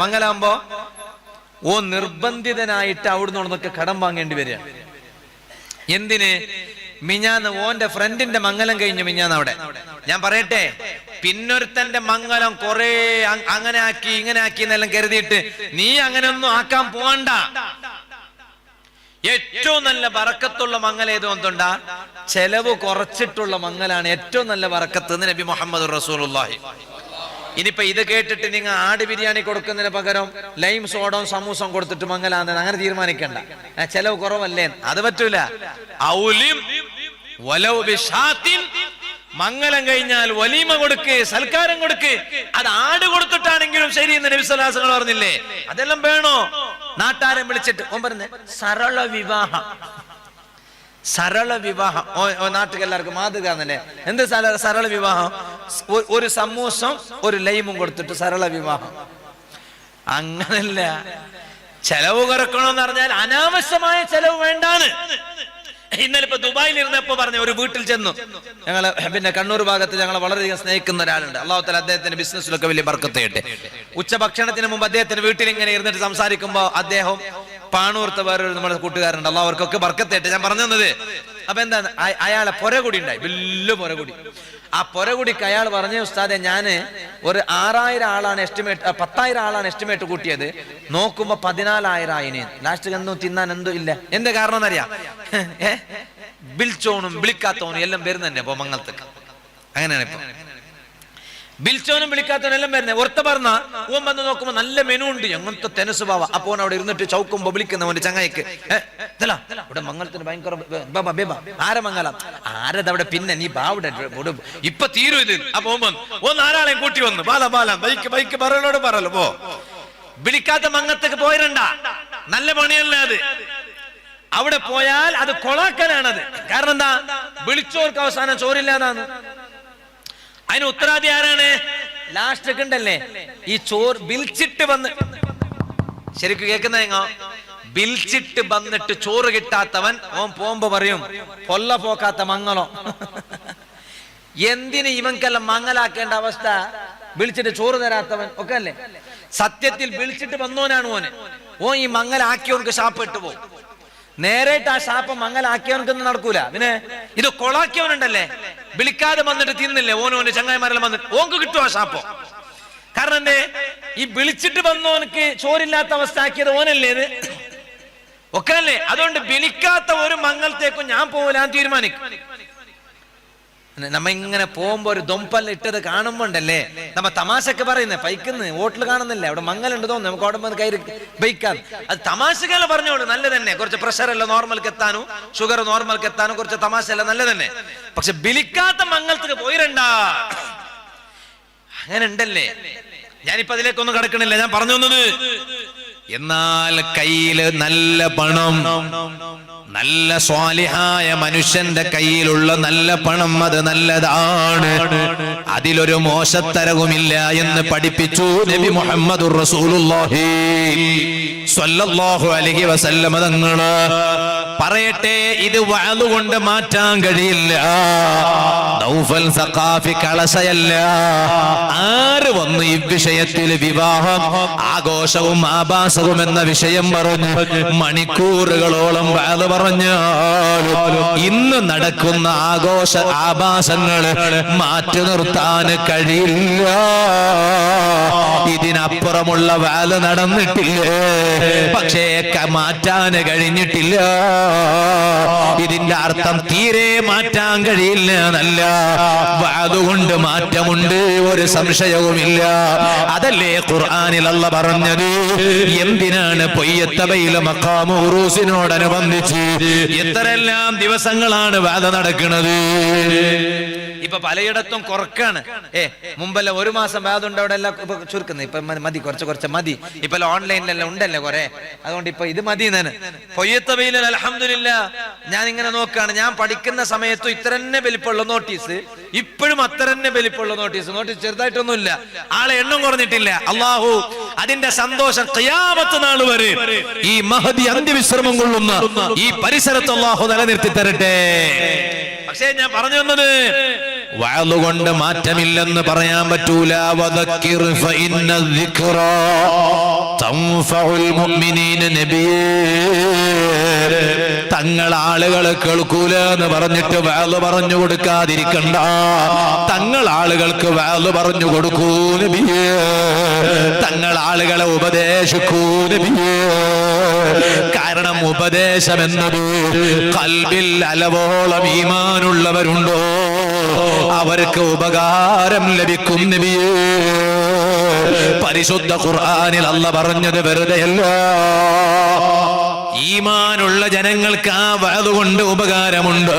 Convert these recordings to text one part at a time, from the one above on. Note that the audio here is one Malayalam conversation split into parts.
മംഗലാകുമ്പോ ഓ നിർബന്ധിതനായിട്ട് അവിടുന്ന് നിന്നൊക്കെ കടം വാങ്ങേണ്ടി വരിക. എന്തിന്? മിഞ്ഞാന്ന് ഓന്റെ ഫ്രണ്ടിന്റെ മംഗലം കഴിഞ്ഞു മിഞ്ഞാന്ന് അവിടെ. ഞാൻ പറയട്ടെ പിന്നൊരുത്തന്റെ മംഗലം കൊറേ അങ്ങനെ ആക്കി ഇങ്ങനെ ആക്കി എന്നെല്ലാം കരുതിയിട്ട് നീ അങ്ങനെ ഒന്നും ആക്കാൻ പോവണ്ട. ഏറ്റവും നല്ല വറക്കത്തുള്ള മംഗല ഏതോ എന്തുണ്ടാ ചെലവ് കുറച്ചിട്ടുള്ള മംഗലാണ് ഏറ്റവും നല്ല വറക്കത്ത് നബി മുഹമ്മദ് റസൂലുള്ളാഹി. ഇനിയിപ്പോ ഇത് കേട്ടിട്ട് നിങ്ങൾ ആട് ബിരിയാണി കൊടുക്കുന്നതിന് പകരം ലൈം സോഡവും സമൂസം കൊടുത്തിട്ട് മംഗലാന്ന് അങ്ങനെ തീരുമാനിക്കണ്ട. ചെലവ് കുറവല്ലേ? അത് പറ്റൂല. ഔലിം മംഗലം കഴിഞ്ഞാൽ വലീമ കൊടുക്ക് സൽക്കാരം കൊടുക്ക്. അത് ആട് കൊടുത്തിട്ടാണെങ്കിലും ശരി എന്ന് നബിസ്വലാസങ്ങൾ പറഞ്ഞില്ലേ? അതെല്ലാം വേണോ? നാട്ടാരം വിളിച്ചിട്ട് ഓൻ പറഞ്ഞ സരള വിവാഹം. സരള വിവാഹം. എല്ലാവർക്കും മാതൃക എന്നല്ലേ എന്ത് സരള വിവാഹം? ഒരു സമൂസം ഒരു ലൈമും കൊടുത്തിട്ട് സരള വിവാഹം. അങ്ങനല്ല. ചെലവ് കുറക്കണമെന്ന് പറഞ്ഞാൽ അനാവശ്യമായ ചെലവ് വേണ്ടാണ് ഇന്നലെ ഇപ്പൊ ദുബായിൽ ഇരുന്നപ്പോ പറഞ്ഞു ഒരു വീട്ടിൽ ചെന്നു. ഞങ്ങൾ പിന്നെ കണ്ണൂർ ഭാഗത്ത് ഞങ്ങളെ വളരെയധികം സ്നേഹിക്കുന്ന ഒരാളുണ്ട്. അള്ളാഹു തല അദ്ദേഹത്തിന്റെ ബിസിനസ്സിലൊക്കെ വലിയ ബർക്കത്തെ ഉച്ച ഭക്ഷണത്തിന് മുമ്പ് അദ്ദേഹത്തിന്റെ വീട്ടിൽ ഇങ്ങനെ ഇരുന്നിട്ട് സംസാരിക്കുമ്പോ അദ്ദേഹം പാണൂർത്ത വേറൊരു നമ്മുടെ കൂട്ടുകാരുണ്ട് അല്ല അവർക്കൊക്കെ ബർക്കത്തേട്ട് ഞാൻ പറഞ്ഞു തന്നത് അപ്പൊ എന്താണ്? അയ- അയാളെ പൊരകുടി ഉണ്ടായി. വലിയ പൊരകുടി. ആ പൊരകുടിക്ക് അയാൾ പറഞ്ഞ ഉസ്താദെ ഞാൻ ഒരു ആറായിരം ആളാണ് എസ്റ്റിമേറ്റ് പത്തായിരം ആളാണ് എസ്റ്റിമേറ്റ് കൂട്ടിയത്. നോക്കുമ്പോ പതിനാലായിരം ആയിന് ലാസ്റ്റ് എന്തോ തിന്നാൻ എന്തോ ഇല്ല. എന്ത് കാരണം എന്നറിയാം? ഏ? വിളിച്ചോണും വിളിക്കാത്തോണും എല്ലാം വരുന്നതന്നെ ഇപ്പൊ മംഗളത്തേക്ക് അങ്ങനെയാണ് ഇപ്പൊ. ബിൽച്ചോനും വിളിക്കാത്തവനെല്ലാം വരുന്നേ. ഒരത്ത പറഞ്ഞ ഓൻ വന്ന് നോക്കുമ്പോ നല്ല മെനു ഉണ്ട്. എങ്ങനത്തെ തെനസ്വഭാവ അപ്പോൻ അവിടെ ഇരുന്നിട്ട് ചൗക്കുമ്പോ വിളിക്കുന്നവന്റെ ചങ്ങായിക്ക്. "ഏ, ഇതല്ല, ഇവിടെ മംഗളത്തിന് ഭയങ്കര ആര മംഗലം ആരത് അവിടെ പിന്നെ? നീ ബാവിടെ ഇപ്പൊ തീരും ഇത്. അപ്പൊ ഓൻ നാലാളെയും കൂട്ടി വന്നു. ബാല ബാല ബൈക്ക് ബൈക്ക് പറയലോട് പറയല്ലോ. പോ. വിളിക്കാത്ത മംഗത്തേക്ക് പോയിരണ്ട. നല്ല പണിയല്ല അത്. അവിടെ പോയാൽ അത് കൊളാക്കലാണത്. കാരണം എന്താ? വിളിച്ചോർക്ക് അവസാനം ചോറില്ലാതാണ് അതിന് ഉത്തരാദി ആരാണ്? ലാസ്റ്റ് ഉണ്ടല്ലേ ഈ ചോർ വിളിച്ചിട്ട് വന്ന് ശരിക്കും കേൾക്കുന്ന എങ്ങോ? ബിൽച്ചിട്ട് വന്നിട്ട് ചോറ് കിട്ടാത്തവൻ ഓൻ പോകുമ്പോ പറയും കൊല്ല പോക്കാത്ത മംഗളം എന്തിന് ഇവൻക്കെല്ലാം മങ്ങലാക്കേണ്ട അവസ്ഥ? വിളിച്ചിട്ട് ചോറ് തരാത്തവൻ ഒക്കെ അല്ലേ? സത്യത്തിൽ വിളിച്ചിട്ട് വന്നോനാണ് ഓന്. ഓൻ ഈ മങ്ങലാക്കിയവനക്ക് ഇട്ട് പോകും നേരിട്ട് ആ ശാപ്പ് മങ്ങലാക്കിയവനക്കൊന്നും നടക്കൂല. പിന്നെ ഇത് കൊളാക്കിയവനുണ്ടല്ലേ? വിളിക്കാതെ വന്നിട്ട് തിന്നില്ലേ? ഓനോ ഓന്റെ ചങ്ങായിമാരെല്ലാം വന്നിട്ട് ഓങ്ക് കിട്ടുവാ ഷാപ്പോ? കാരണം എന്തേ? ഈ വിളിച്ചിട്ട് വന്നോനക്ക് ചോരില്ലാത്ത അവസ്ഥ ആക്കിയത് ഓനല്ലേ ഇത്? ഒക്കെ അല്ലേ അതുകൊണ്ട് വിളിക്കാത്ത ഒരു മംഗളത്തേക്കും ഞാൻ പോകില്ല തീരുമാനിക്കും. നമ്മ ഇങ്ങനെ പോകുമ്പോ ഒരു ദൊമ്പല്ല ഇട്ടത് കാണുമ്പോണ്ടല്ലേ? നമ്മ തമാശക്ക് പറയുന്നേ പൈക്കുന്ന് ഹോട്ടൽ കാണുന്നില്ല? അവിടെ മങ്ങലുണ്ട് തോന്നുന്നു നമുക്ക് അവിടെ വന്ന് കയറി ബൈക്കാം അത് തമാശകളെ പറഞ്ഞോളൂ നല്ല തന്നെ കുറച്ച് പ്രഷർ എല്ലാം നോർമൽക്ക് എത്താനും ഷുഗർ നോർമൽക്ക് എത്താനും കുറച്ച് തമാശ എല്ലാം നല്ല തന്നെ പക്ഷെ ബിലിക്കാത്ത മംഗളത്തേക്ക് പോയിരണ്ട? അങ്ങനെ ഉണ്ടല്ലേ? ഞാനിപ്പോ അതിലേക്കൊന്നും കിടക്കണില്ല ഞാൻ പറഞ്ഞു തന്നത് എന്നാൽ കയ്യിൽ നല്ല പണം. നല്ല സ്വാലിഹായ മനുഷ്യന്റെ കയ്യിലുള്ള നല്ല പണം അത് നല്ലതാണ്. അതിലൊരു മോശത്തരവുമില്ല എന്ന് പഠിപ്പിച്ചു നബി മുഹമ്മദ് റസൂലുള്ളാഹി സ്വല്ലല്ലാഹു അലൈഹി വസല്ലമ തങ്ങൾ. പറയട്ടെ ഇത് വാളുകൊണ്ട് മാറ്റാൻ കഴിയില്ല. നൗഫൽ സഖാഫി കളശയല്ല. ആര് വന്ന് ഈ വിഷയത്തിൽ വിവാഹം? ആഘോഷവും ആഭാസവും എന്ന വിഷയം പറഞ്ഞു. മണിക്കൂറുകളോളം വാത് പറഞ്ഞാലും ഇന്ന് നടക്കുന്ന ആഘോഷ ആഭാസങ്ങൾ മാറ്റി നിർത്താൻ കഴിയില്ല. ഇതിനപ്പുറമുള്ള വാൽ നടന്നിട്ടില്ലേ? പക്ഷേ മാറ്റാൻ കഴിഞ്ഞിട്ടില്ല. ഇതിന്റെ അർത്ഥം തീരെ മാറ്റാൻ കഴിയില്ല എന്നല്ല. അതുകൊണ്ട് മാറ്റമുണ്ട് ഒരു സംശയവുമില്ല. അതല്ലേ ഖുർആനിൽ അല്ല പറഞ്ഞത്? എന്തിനാണ് പൊയ്യത്തബയിലെ മക്കാമു ഉറൂസിനോടനുബന്ധിച്ച് എത്രയെല്ലാം ദിവസങ്ങളാണ് വാദ നടക്കുന്നത്? ഇപ്പൊ പലയിടത്തും കുറക്കാണ്. ഏ മുമ്പല്ല ഒരു മാസം വേദമുണ്ട് അവിടെ എല്ലാം ഇപ്പൊ ചുരുക്കുന്നത്. ഇപ്പൊ മതി കുറച്ച് കുറച്ച് മതി. ഇപ്പൊ ഓൺലൈനിലെല്ലാം ഉണ്ടല്ലേ കുറെ? അതുകൊണ്ട് ഇപ്പൊ ഇത് മതി തന്നെ പൊയ്യത്തബയിൽ അലഹമില്ല ഞാൻ ഇങ്ങനെ നോക്കുകയാണ് ഞാൻ പഠിക്കുന്ന സമയത്തും ഇത്ര തന്നെ വലിപ്പമുള്ള നോട്ടീസ്. ഇപ്പോഴും അത്ര തന്നെ വലിപ്പമുള്ള നോട്ടീസ്. നോട്ടീസ് ചെറുതായിട്ടൊന്നുമില്ല. ആളെ എണ്ണം കുറഞ്ഞിട്ടില്ല. അള്ളാഹു അതിന്റെ സന്തോഷം കയ്യാമത്ത നാൾ വരെ ഈ മഹതി അന്ത്യവിശ്രമം കൊള്ളുന്ന ഈ പരിസരത്ത് അള്ളാഹു നിലനിർത്തി തരട്ടെ. പക്ഷേ ഞാൻ പറഞ്ഞു വന്നത് വാളുകൊണ്ട് മാറ്റമില്ലെന്ന് പറയാൻ പറ്റൂല. നബിയേ. തങ്ങൾ ആളുകൾ കേൾക്കൂല എന്ന് പറഞ്ഞിട്ട് വാൾ പറഞ്ഞു കൊടുക്കാതിരിക്കണ്ട. തങ്ങൾ ആളുകൾക്ക് വാൾ പറഞ്ഞു കൊടുക്കൂ നബിയേ. തങ്ങൾ ആളുകളെ ഉപദേശിക്കൂ നബിയേ. കാരണം ഉപദേശം എന്നത് കൽബിൽ അലവോളം ഈമാനുള്ളവരുണ്ടോ? അവർക്ക് ഉപകാരം ലഭിക്കും നബിയേ. പരിശുദ്ധ ഖുർആാനിൽ അല്ല പറഞ്ഞത് വെറുതെയല്ല. ഈമാനുള്ള ജനങ്ങൾക്ക് ആ അതുകൊണ്ട് ഉപകാരമുണ്ട്.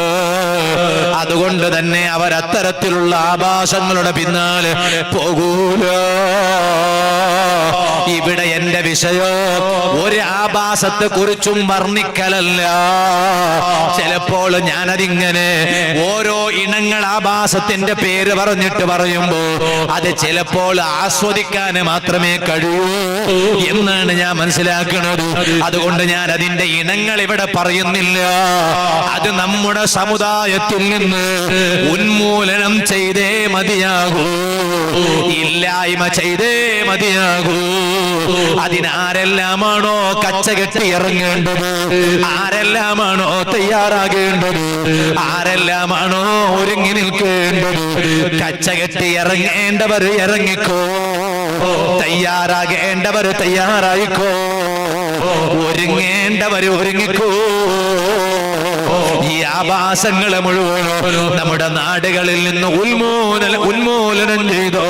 അതുകൊണ്ട് തന്നെ അവർ അത്തരത്തിലുള്ള ആഭാസങ്ങളുടെ പിന്നാലെ പോകൂല. ഇവിടെ എന്റെ വിഷയോ ഒരു ആഭാസത്തെ കുറിച്ചും വർണിക്കലല്ല. ചിലപ്പോൾ ഞാനതിങ്ങനെ ഓരോ ഇണങ്ങൾ ആഭാസത്തിന്റെ പേര് പറഞ്ഞിട്ട് പറയുമ്പോ അത് ചിലപ്പോൾ ആസ്വദിക്കാൻ മാത്രമേ കഴിയൂ എന്നാണ് ഞാൻ മനസ്സിലാക്കുന്നത്. അതുകൊണ്ട് ഞാൻ അതിന്റെ ഇനങ്ങൾ ഇവിടെ പറയുന്നില്ല. അത് നമ്മുടെ സമുദായത്തിൽ നിന്ന് ഉന്മൂലനം ചെയ്തേ മതിയാകൂ. ഇല്ലായ്മ ചെയ്തേ മതിയാകൂ. അതിനാരെല്ലാമാണോ കച്ചകെട്ടി ഇറങ്ങേണ്ടത്? ആരെല്ലാമാണോ തയ്യാറാകേണ്ടത്? ആരെല്ലാമാണോ ഒരുങ്ങി നിൽക്കേണ്ടത്? കച്ച കെട്ടി ഇറങ്ങേണ്ടവർ ഇറങ്ങിക്കോ. തയ്യാറാകേണ്ടവർ തയ്യാറായിക്കോ. ഒരുങ്ങേണ്ടവർ ഒരുങ്ങിക്കോ. ഈ ആഭാസങ്ങളെ മുഴുവൻ നമ്മുടെ നാടുകളിൽ നിന്ന് ഉന്മൂലനം ഉന്മൂലനം ചെയ്തോ.